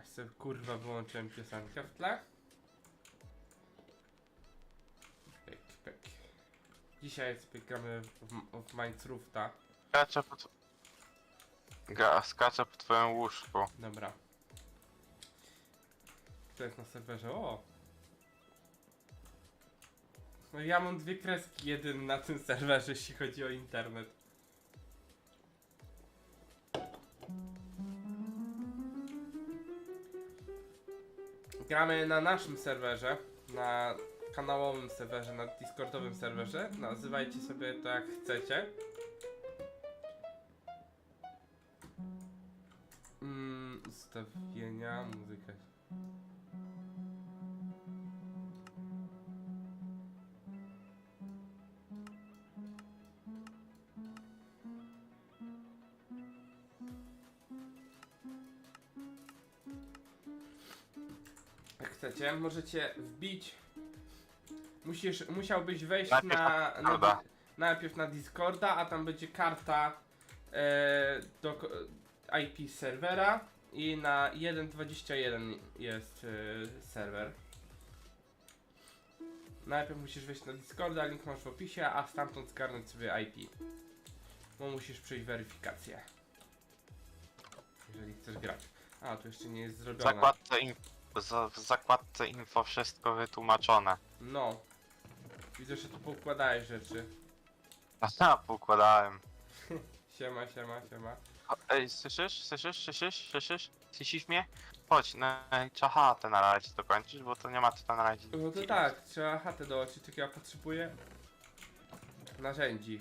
Aż sobie kurwa wyłączyłem piosenkę w tle. Pyk, pyk. Dzisiaj gramy w, w Minecrafta. Skaczę po... Ga, skaczę po twoim łóżku. Dobra. Kto jest na serwerze? O! No ja mam dwie kreski jeden na tym serwerze, jeśli chodzi o internet. Gramy na naszym serwerze, na kanałowym serwerze, na discordowym serwerze. Nazywajcie sobie to jak chcecie. Jak chcecie, możecie wbić. Musisz, musiałbyś wejść Najpierw na, na na, Discorda. najpierw na Discorda, a tam będzie karta e, do ko- IP serwera i na 1.21 jest e, serwer. Najpierw musisz wejść na Discorda, link masz w opisie, a stamtąd zgarnąć sobie IP. Bo musisz przejść weryfikację. Jeżeli chcesz grać. A, tu jeszcze nie jest zrobione. zakładce. Za- w zakładce info wszystko wytłumaczone. No. Widzę, że tu poukładałeś rzeczy. Aha, poukładałem. Siema, siema, siema. O, Ej, słyszysz? Słyszysz? Słyszysz? Słyszysz? Słyszysz mnie? Chodź, no i trzeba chatę na razie dokończyć, bo to nie ma co na razie. No to tak, trzeba chatę dołączyć, tylko ja potrzebuję narzędzi.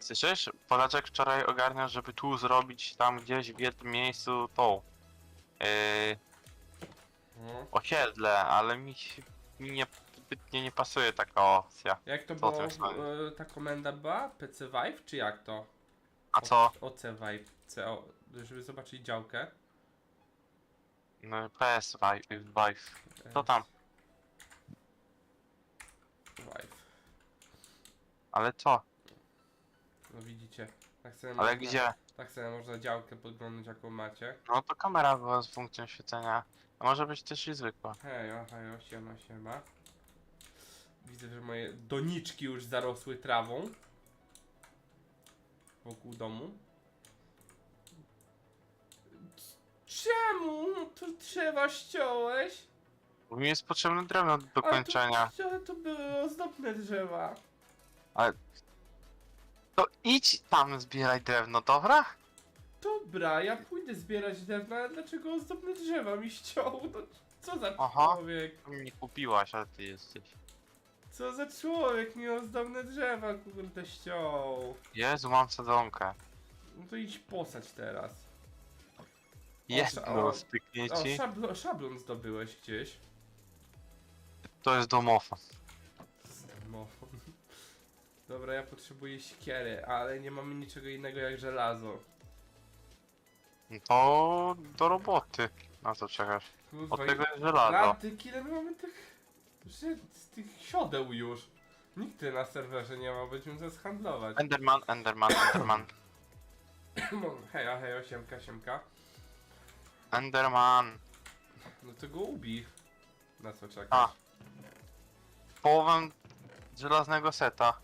Słyszysz? Polaczek wczoraj ogarniał, żeby tu zrobić tam gdzieś w jednym miejscu tą yy, No. osiedle, ale mi się mi nie nie pasuje taka opcja. Jak to Co było, e, ta komenda była? PC Vive, czy jak to? A co? OC Vive, CO, żeby zobaczyć działkę. No, PS Vive, Vive. Co tam? Vive. Ale co? No widzicie. Tak sobie Ale można, gdzie? Tak sobie można działkę podglądać jaką macie. No to kamera była z funkcją świecenia. A może być też i zwykła. Hej, o, hej, o, siema, siema. Widzę, że moje doniczki już zarosły trawą. Wokół domu. Czemu to drzewa ściąłeś? Bo mi jest potrzebne drewno do kończenia. Ale to, ale to były ozdobne drzewa. To idź tam zbieraj drewno, dobra? Dobra, ja pójdę zbierać drewno, ale dlaczego ozdobne drzewa mi ściął? No, co za Aha. człowiek? Tu mnie kupiłaś, ale ty jesteś. Co za człowiek mi ozdobne drzewa, kurde, ściął. Jezu, mam sadzonkę. No to idź posać teraz. Jest o, no, o, O, ci. szablon, szablon zdobyłeś gdzieś. To jest domofon. Domofon. Dobra, ja potrzebuję siekiery, ale nie mamy niczego innego jak żelazo. To do roboty. Na co czekasz? Kurwa, Od tego jest żelazo. Rady, ile my mamy tych... Że, z tych siodeł już. Nikt na serwerze nie ma, będziemy zaraz handlować. Enderman, Enderman, Enderman. Heja, hejo, siemka, siemka. Enderman. No to go ubij. Na co czekasz? A. Połowę żelaznego seta.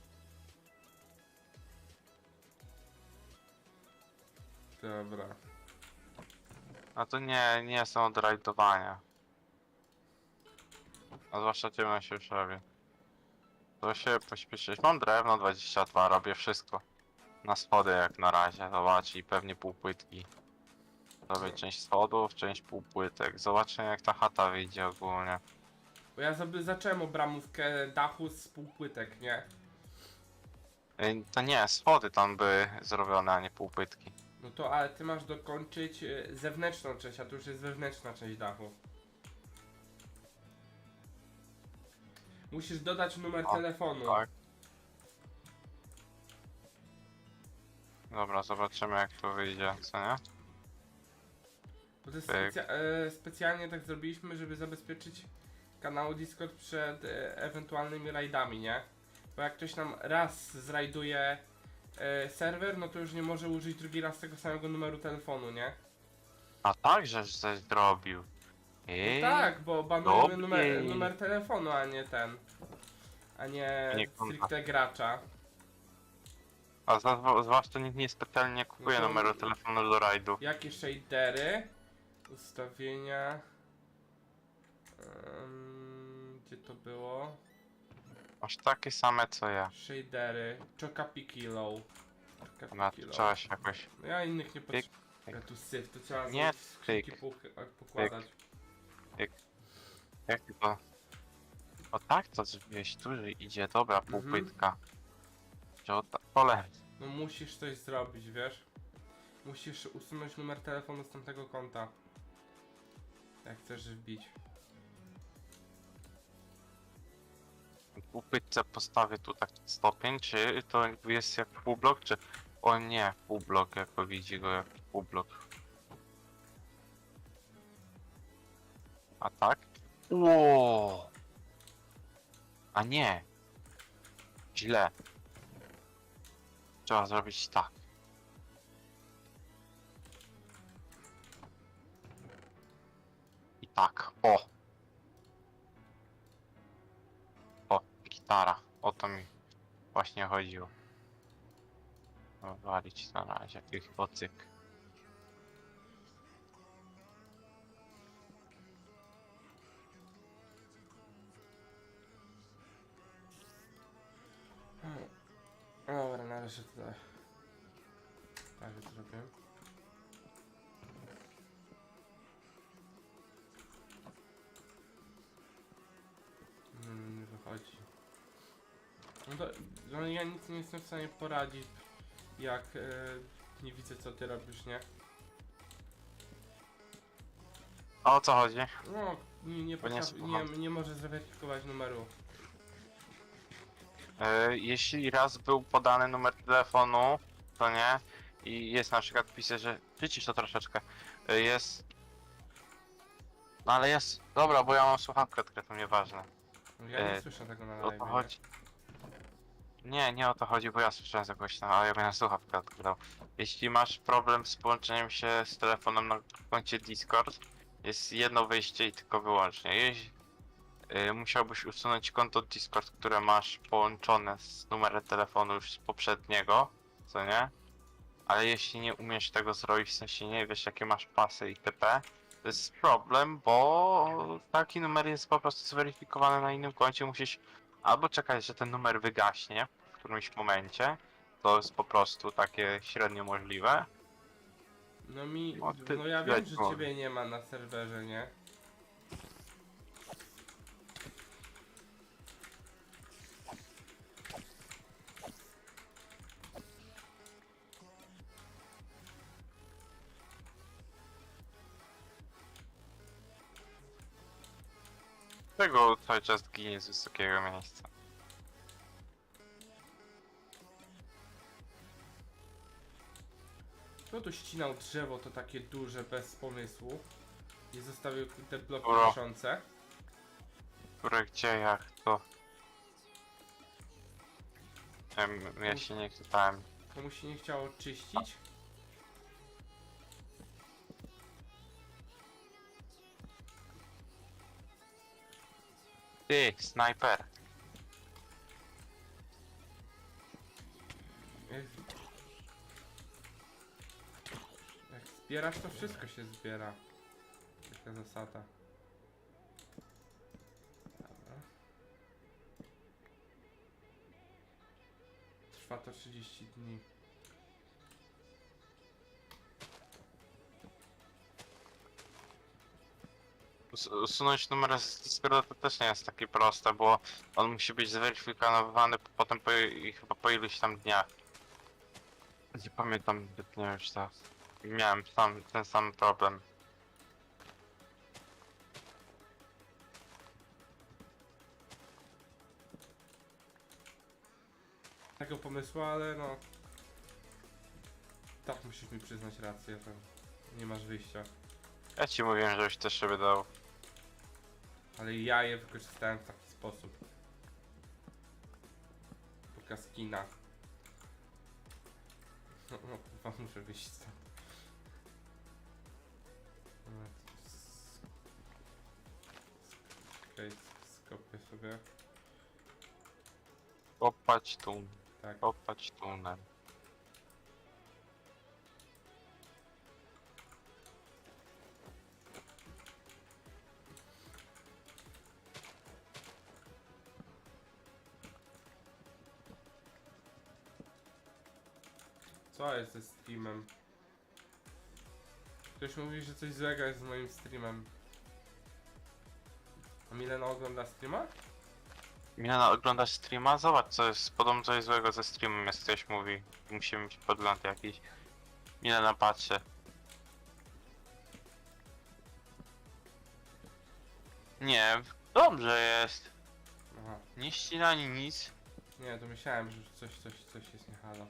Dobra. A to nie, nie są od rajdowania. A zwłaszcza ciemno się robi. To się pośpieszyć. Mam drewno 22, robię wszystko. Na schody jak na razie, zobacz i pewnie półpłytki. Robię część schodów, część półpłytek. Zobaczymy jak ta chata wyjdzie ogólnie. Bo ja sobie zacząłem obramówkę dachu z półpłytek, nie? Ej, To nie, schody tam były zrobione, a nie półpłytki. No to ale ty masz dokończyć e, zewnętrzną część, a tu już jest wewnętrzna część dachu. Musisz dodać numer O, telefonu. Tak. Dobra, zobaczymy jak to wyjdzie, co nie? Bo to jest Tak. specja e, specjalnie tak zrobiliśmy, żeby zabezpieczyć kanał Discord przed e, ewentualnymi rajdami, nie? Bo jak ktoś nam raz zrajduje e, serwer, no to już nie może użyć drugi raz tego samego numeru telefonu, nie? A tak, że coś zrobił. No tak, bo banujemy Dobry. numer, numer telefonu, a nie ten. A nie, Nie stricte gracza. A za, zwłaszcza nikt nie specjalnie kupuje No to- numeru telefonu do rajdu. Jakie shadery? Ustawienia. Ym, gdzie to było? Masz takie same co ja. Shadery. Chocapic Low. Na trzeba się jakoś. Ja innych nie Pyk, potrzebuję. Ja tu syf, to trzeba Nie, z skrzynki pyk. puk- pokładać. Jak to? O tak to zrobiłeś, tu idzie, dobra, Mhm. półpytka. O ta... Pole. No musisz coś zrobić, wiesz? Musisz usunąć numer telefonu z tamtego konta. Jak chcesz wbić. Półpytce postawię tu tak stopień, czy to jest jak półblok, czy... O nie, półblok, jako widzi go jak półblok. A tak? Ło! A nie! Źle. Trzeba zrobić tak. Właśnie chodziło. No, walić na razie, tylko cyk. Dobra, należy tutaj. Tak zrobię. No ja nic nie jestem w stanie poradzić, jak e, nie widzę co ty robisz, nie? O co chodzi? No, nie, nie, Bo nie potrafi, nie, słucham. nie może zweryfikować numeru. E, jeśli raz był podany numer telefonu, to nie, i jest na przykład pisze, że przycisz to troszeczkę, e, jest... No ale jest, dobra, bo ja mam słuchawkę, to nieważne. Ja nie E, słyszę tego na O live. to chodzi. Nie, nie o to chodzi, bo ja słyszałem za głośno, a ja miałem słuchawkę odkrył. Jeśli masz problem z połączeniem się z telefonem na koncie Discord, jest jedno wyjście i tylko wyłącznie. Jeśli y, musiałbyś usunąć konto Discord, które masz połączone z numerem telefonu już z poprzedniego, co nie? Ale jeśli nie umiesz tego zrobić, w sensie nie wiesz jakie masz pasy itp., to jest problem, bo taki numer jest po prostu zweryfikowany na innym koncie, musisz albo czekać, że ten numer wygaśnie w którymś momencie, to jest po prostu takie średnio możliwe. No mi, No, ty- no ja wiem, że ciebie nie ma na serwerze, nie? Tego cały czas ginie z wysokiego miejsca. Kto tu ścinał drzewo to takie duże, bez pomysłu? I zostawił te bloki Dobra. wiszące? Które gdzie, jak to... Em, Ja się nie czytałem. Komu się nie chciało czyścić? Ty, snajper! Jak, zbierasz, to wszystko się zbiera. Taka zasada. Dobra. Trwa to 30 dni. Us- Usunąć numer z Discorda to też nie jest takie proste, bo on musi być zweryfikowany potem po, i chyba po iluś tam dniach. Nie pamiętam zbytnio już teraz. Miałem sam ten sam problem. Tego pomysłu, ale no... Tak musisz mi przyznać rację, to nie masz wyjścia. Ja ci mówiłem, żebyś też sobie dał. Ale ja je wykorzystałem w taki sposób. Pokaz skina. No, no kurwa, muszę wyjść stąd. Okej, skopię sobie. Kopać tu, Tak. kopać tunel. Co jest ze streamem? Ktoś mówi, że coś złego jest z moim streamem. A Milena ogląda streama? Milena, oglądasz streama? Zobacz, co jest, podobno coś złego ze streamem, jest ktoś mówi. Musimy mieć podgląd jakiś. Milena, patrzę. Nie, dobrze jest. Aha. Nie ścina ani nic. Nie, to myślałem, że coś, coś, coś jest nie halo.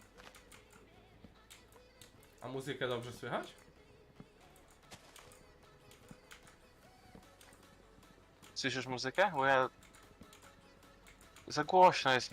A muzykę dobrze słychać? Słyszysz muzykę? Bo ja... Za głośno jest